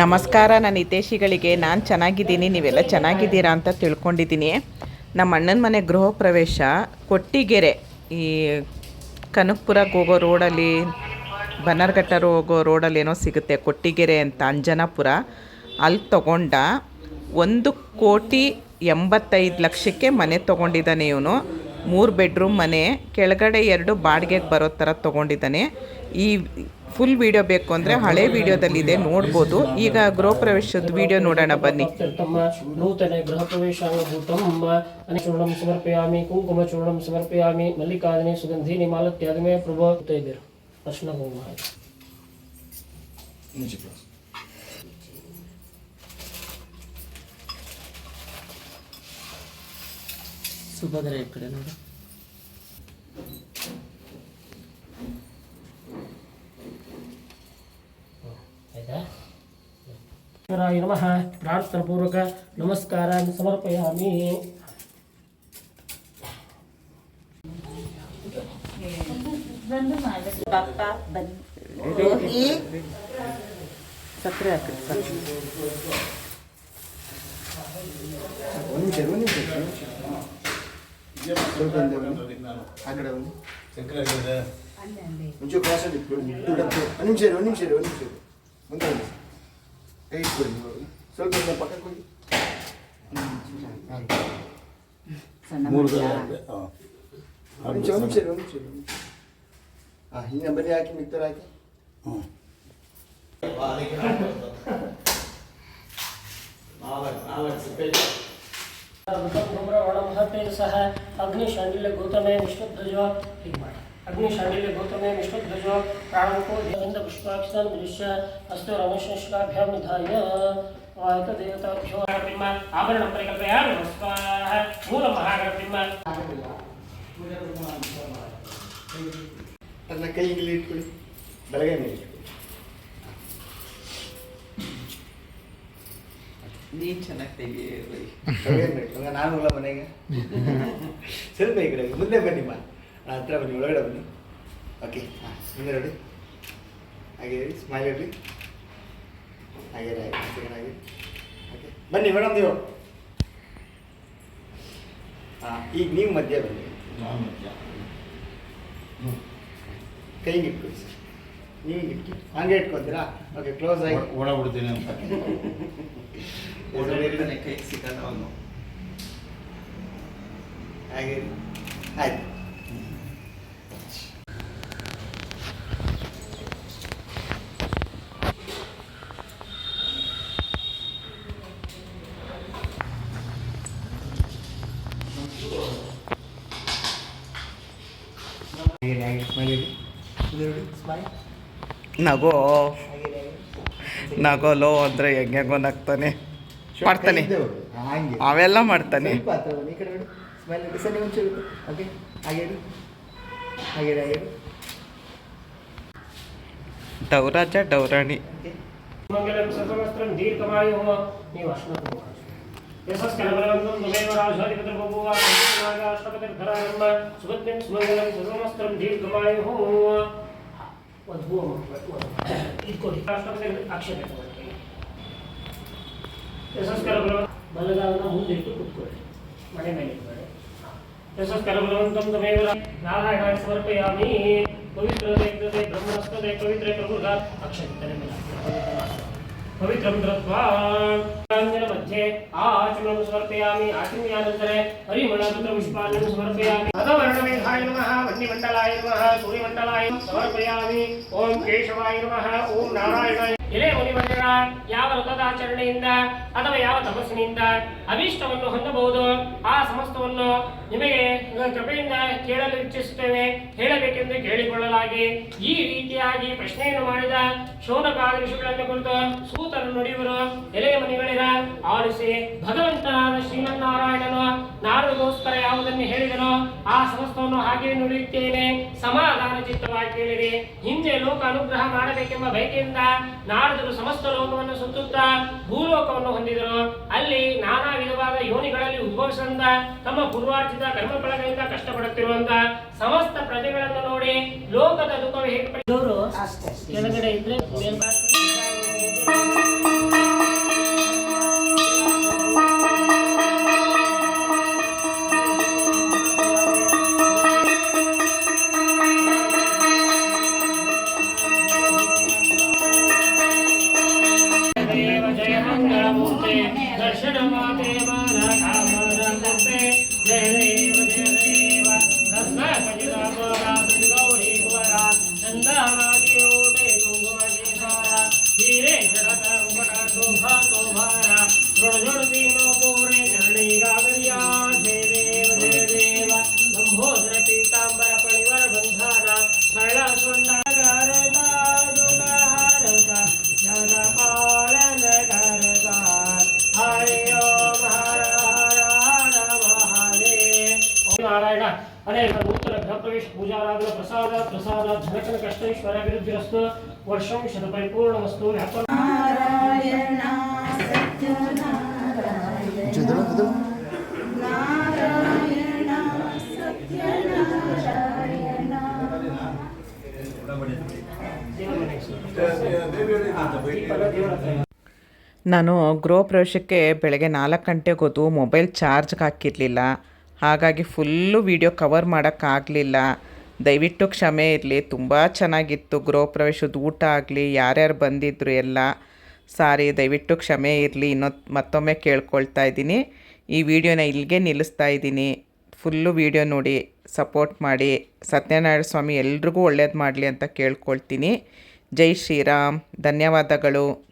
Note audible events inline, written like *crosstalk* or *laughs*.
ನಮಸ್ಕಾರ, ನನ್ನ ಹಿತೇಶಿಗಳಿಗೆ ನಾನು ಚೆನ್ನಾಗಿದ್ದೀನಿ, ನೀವೆಲ್ಲ ಚೆನ್ನಾಗಿದ್ದೀರಾ ಅಂತ ತಿಳ್ಕೊಂಡಿದ್ದೀನಿ. ನಮ್ಮ ಅಣ್ಣನ ಮನೆ ಗೃಹ ಪ್ರವೇಶ ಕೊಟ್ಟಿಗೆರೆ. ಈ ಕನಕ್ಪುರಕ್ಕೆ ಹೋಗೋ ರೋಡಲ್ಲಿ ಬನ್ನರ್ಘಟ್ಟರು ಹೋಗೋ ರೋಡಲ್ಲಿ ಏನೋ ಸಿಗುತ್ತೆ, ಕೊಟ್ಟಿಗೆರೆ ಅಂತ, ಅಂಜನಾಪುರ. ಅಲ್ಲಿ ತಗೊಂಡ ಒಂದು ಕೋಟಿ ಎಂಬತ್ತೈದು ಲಕ್ಷಕ್ಕೆ ಮನೆ ತೊಗೊಂಡಿದ್ದಾನೆ ಇವನು. ಮೂರು ಬೆಡ್ರೂಮ್ ಮನೆ, ಕೆಳಗಡೆ ಎರಡು ಬಾಡಿಗೆಗೆ ಬರೋ ಥರ ತೊಗೊಂಡಿದ್ದಾನೆ. ಈ ಫುಲ್ ವಿಡಿಯೋ ಬೇಕು ಅಂದರೆ ಹಳೆ ವಿಡಿಯೋದಲ್ಲಿದೆ ನೋಡ್ಬೋದು. ಈಗ ಗೃಹ ಪ್ರವೇಶದ ವಿಡಿಯೋ ನೋಡೋಣ ಬನ್ನಿ. ತಮ್ಮ ನೂತನ ಗೃಹ ಪ್ರವೇಶಾಂಗಭೂತಂ ಸಮರ್ಪಯಾಮಿ ಕುಂಕುಮ ಚೂರ್ಣಂ ಸಮರ್ಪಯಾಮಿ ಮಲ್ಲಿಕಾರ್ಜುನಿ ಸುಗಂಧಿ ಮಾಲತ್ಯಾದಮೇ ಪ್ರಭು ಅಂತ ಇದ್ದೀರು. ಅರ್ಶನ ಕುಂಕುಮ. ಸುಭದ್ರ ಈ ಕಡೆ ನೋಡಿ. ರಾಯ ನಮಃ ಪ್ರಾರ್ಥನಾಪೂರ್ವಕ ನಮಸ್ಕಾರ ಸಮರ್ಪಯಾಮಿ ಸಕ್ಕರೆ ಹಾಕಿ ಒಂದು ನಿಮಿಷ ಒಂದು ನಿಮಿಷ ಸ್ವಲ್ಪ ಹಿಂದೆ ಬನ್ನಿ. ಆ ಕಡೆ ಬನ್ನಿ ಒಂಚೂರು ಕ್ರಾಸ್ ಅಲ್ಲಿ ಇಟ್ಕೊಳ್ಳಿ. ದುಡ್ಡಂತೆ. ಒಂದು ನಿಮಿಷ ಇರಿ, ಒಂದು ನಿಮಿಷ ಇರಿ, ಒಂದು ನಿಮಿಷ ಇರಿ. ಮುಂದೆ ಬನ್ನಿ. ಕೈ ಇಟ್ಕೊಳ್ಳಿ ನೀವು. ಸ್ವಲ್ಪ ಹಿಂದೆ ಪಕ್ಕಕ್ಕೆ ಹೋಗಿ ಮೂರು ಒಂದು ನಿಮಿಷ ಒಂದು ನಿಮಿಷ ಇರಿ, ಒಂದು ನಿಮಿಷ ಇರಿ, ಒಂದು ನಿಮಿಷ. ಹಾಂ ಹಿಂಗೆ ಬನ್ನಿ ಹಾಕಿ ಮಿಕ್ತರ್ ಹಾಕಿ ಸಹ ಅಗ್ನಿಶಾಂಡಿಲ್ಯ ಗೌತಮೇ ವಿಶ್ವಧ್ವಜೋ ಹೀಗೆ ಮಾಡಿ ಅಗ್ನಿಶಾಂಡಿಲ್ಯ ಗೌತಮೇ ವಿಷ್ಣುಧ್ವಜ ಪ್ರಾಣಂಕೋ ದೇಹದಿಂದ ಪುಷ್ಪಾಕ್ಷಾನ್ ದೃಶ್ಯ ಅಸ್ತು ರಮೇಶನಿಷ್ಕಾಭ್ಯಾಂ ನಿಧಾಯ ವಾಯುಕದೇವತಾಭ್ಯೋ ಬ್ರಹ್ಮ ಆಭರಣ ಪರಿಕಲ್ಪಯಾಮಿ ಸ್ವಾಹ ಮೂಲ ಮಹಾಗಣಪಿಂಬ. ತನ್ನ ಕೈ ಇಲ್ಲಿ ಇಟ್ಕೊಳ್ಳಿ ಬೆಳಗ್ಗೆ ಮೇಲೆ ನೀನು ಚೆನ್ನಾಗಿ ತೆಗಿ. ನಾನು ಮನೆಗೆ. ಸ್ವಲ್ಪ ಈ ಕಡೆ ಮುಂದೆ ಬನ್ನಿ ಮಾ ಆ, ಹತ್ರ ಬನ್ನಿ ಒಳಗಡೆ ಬನ್ನಿ. ಓಕೆ ಹಾಂ ಹಿಂದೆ ನೋಡಿ. ಹಾಗೆ ಸ್ಮೈಲ್ ಇರಲಿ ಹಾಗೆ ಸೆಕೆಂಡ್ ಹಾಗೆ ಓಕೆ ಬನ್ನಿ ಮೇಡಮ್ ನೀವು. ಹಾಂ ಈಗ ನೀವು ಮಧ್ಯ ಬನ್ನಿ. ಕೈಗೆ ಇಟ್ಕೊಳ್ಳಿ ಸರ್. ನೀವು ಇಟ್ಕಿ ಹಂಗೆ ಇಟ್ಕೊತೀರಾ ಓಕೆ ಕ್ಲೋಸ್ ಆಗಿ. ಒಳ ಬಿಡ್ತೀನಿ ಅಂತ. *laughs* ಕೈ ಸಿಗಲ್ಲ ಅವನು. ಹಾಗೆ. ಆಯ್ತು. ಹಾಗೆ ಹಾಗೆ ಸ್ಮೈಲ್ ನಗೋ. ಲೋ ಇರಿ, ಹಾಗೆ ಅಂದರೆ ಹೆಂಗೆಂಗೋ ನಗ್ತಾನೆ ಮಾಡ್ತಾನೆ. ಹೋಗಿ. ಹಾಗೆ. ಅವೆಲ್ಲ ಮಾಡ್ತಾನೆ. ಹಾಗೆ ಹಾಗೆ ಹಾಗೆ. ಡೌರಾಜ ಡೌರಾಣಿ. ಓಕೆ ಮಂಗಲಂ ಸರ್ವಸ್ತ್ರಂ ದೀರ್ಘಮಾಯು ನೀವು ಅರ್ಶನ ಕುಂಕುಮ ಹಚ್ಚಿ. ಯಶಸ್ಕರಬಲವಂತಂ ತ್ವಮೇವ ರಾಜಾಧಿಪತಿರ್ ಬಭೂವ ನಾಗಾಷ್ಟಪತಿರ್ಧರಾರಂಭ ಸುಭದ್ರಂ ಸುಮಂಗಲಂ ಸರ್ವಮಸ್ತ್ರಂ ದೀರ್ಘಮಾಯುಃ ಒಂದು ಹೂವು ಮುಟ್ಬೇಕು, ಒಂದು ಇಟ್ಕೊಳ್ಳಿ ರಾಷ್ಟ್ರಪತಿ ಅಕ್ಷತೆ ತಗೊಳ್ಳಿ ಯಶಸ್ಕರ ಬಲವ ಬಲಗಾಲನ ಮುಂದೆ ಇಟ್ಟು ಕೂತ್ಕೊಳ್ಳಿ ಮನೆ ಮೇಲೆ ಇಟ್ಕೊಳ್ಳಿ ಯಶಸ್ಕರ ಬಲವಂತಂ ತ್ವಮೇವ ರಾ- ನಾರಾಯಣಾಯ ಸಮರ್ಪಯಾಮಿ ಪವಿತ್ರ ದೇವತೆ ಬ್ರಹ್ಮಸ್ತದೆ ಪವಿತ್ರ ಪ್ರಭುಗ ಅಕ್ಷತೆ ತಲೆ ಮೇಲೆ పవిత్రం కృత్వా मध्ये आचमनं समर्पयामि आचम्यानन्तरे हरिमणपुत्रपुष्पाण्यं समर्पयामि अथवर्णमेघाय नमः वह्निमण्डलाय नमः सूर्यमण्डलाय समर्पयामि ॐ केशवाय नमः ॐ नारायणाय इले मुनिमण्डल ಯಾವ ವ್ರತದಾಚರಣೆಯಿಂದ ಅಥವಾ ಯಾವ ತಪಸ್ಸಿನಿಂದ ಅಭೀಷ್ಟವನ್ನು ಹೊಂದಬಹುದು. ಆ ಸಮಸ್ತವನ್ನು ನಿಮಗೆ ಕೃಪೆಯಿಂದ ಕೇಳಲು ಇಚ್ಛಿಸುತ್ತೇವೆ ಹೇಳಬೇಕೆಂದು ಕೇಳಿಕೊಳ್ಳಲಾಗಿ ಈ ರೀತಿಯಾಗಿ ಪ್ರಶ್ನೆಯನ್ನು ಮಾಡಿದ ಶೌನಕಾದ ಋಷಿಗಳನ್ನು ಕುರಿತು ಸೂತರು ನುಡಿಯುವರು. ಎಲೆಯ ಮನೆಗಳಿರ ಆಲಿಸಿ ಭಗವಂತನಾದ ಶ್ರೀಮನ್ನಾರಾಯಣನು ನಾರದಗೋಸ್ಕರ ಯಾವುದನ್ನು ಹೇಳಿದನೋ ಆ ಸಮಸ್ತವನ್ನು ಹಾಗೆ ನುಡಿಯುತ್ತೇನೆ. ಸಮಾಧಾನ ಚಿತ್ತವಾಗಿ ಕೇಳಿರಿ. ಹಿಂದೆ ಲೋಕ ಅನುಗ್ರಹ ಮಾಡಬೇಕೆಂಬ ಬಯಕೆಯಿಂದ ನಾರದರು ಸಮಸ್ತ ಲೋಕವನ್ನು ಸುತ್ತುತ್ತಾ ಭೂಲೋಕವನ್ನು ಹೊಂದಿದರು ಅಲ್ಲಿ ನಾನಾ ವಿಧವಾದ ಯೋನಿಗಳಲ್ಲಿ ಉದ್ಭವಿಸಿದ ತಮ್ಮ ಪೂರ್ವಾರ್ಜಿತ ಕರ್ಮಫಲಗಳಿಂದ ಕಷ್ಟಪಡುತ್ತಿರುವಂತ ಸಮಸ್ತ ಪ್ರಜೆಗಳನ್ನು ನೋಡಿ ಲೋಕದ ದುಃಖವೇ ಹೇಗೆ ಕೆಳಗಡೆ ಇದ್ರೆ మంగళమూర్తే. దర్శనమాతే బాలకామరంతే జయ ಪೂಜಾರಾಧನ ಪ್ರಸಾದ ಪ್ರಸಾದ ಜನಕನ ಕಷ್ಟೈಶ್ವರ ವಿರುದ್ಧಿರಸ್ತು ವರ್ಷಂ ಶತಪರಿಪೂರ್ಣ ವಸ್ತು ವ್ಯಾಪನ ನಾನು ಗೃಹ ಪ್ರವೇಶಕ್ಕೆ ಬೆಳಗ್ಗೆ ನಾಲ್ಕು ಗಂಟೆಗೋದು ಮೊಬೈಲ್ ಚಾರ್ಜ್ಗೆ ಹಾಕಿರಲಿಲ್ಲ. ಹಾಗಾಗಿ ಫುಲ್ಲು ವಿಡಿಯೋ ಕವರ್ ಮಾಡೋಕ್ಕಾಗಲಿಲ್ಲ. ದಯವಿಟ್ಟು ಕ್ಷಮೆ ಇರಲಿ. ತುಂಬ ಚೆನ್ನಾಗಿತ್ತು. ಗೃಹ ಪ್ರವೇಶದ ಊಟ ಆಗಲಿ, ಯಾರ್ಯಾರು ಬಂದಿದ್ದರು ಎಲ್ಲ ಸಾರಿ, ದಯವಿಟ್ಟು ಕ್ಷಮೆ ಇರಲಿ. ಇನ್ನೊತ್ತು ಮತ್ತೊಮ್ಮೆ ಕೇಳ್ಕೊಳ್ತಾ ಇದ್ದೀನಿ. ಈ ವಿಡಿಯೋನ ಇಲ್ಲಿಗೆ ನಿಲ್ಲಿಸ್ತಾ ಇದ್ದೀನಿ. ಫುಲ್ಲು ವಿಡಿಯೋ ನೋಡಿ, ಸಪೋರ್ಟ್ ಮಾಡಿ. ಸತ್ಯನಾರಾಯಣ ಸ್ವಾಮಿ ಎಲ್ರಿಗೂ ಒಳ್ಳೇದು ಮಾಡಲಿ ಅಂತ ಕೇಳ್ಕೊಳ್ತೀನಿ. ಜೈ ಶ್ರೀರಾಮ್. ಧನ್ಯವಾದಗಳು.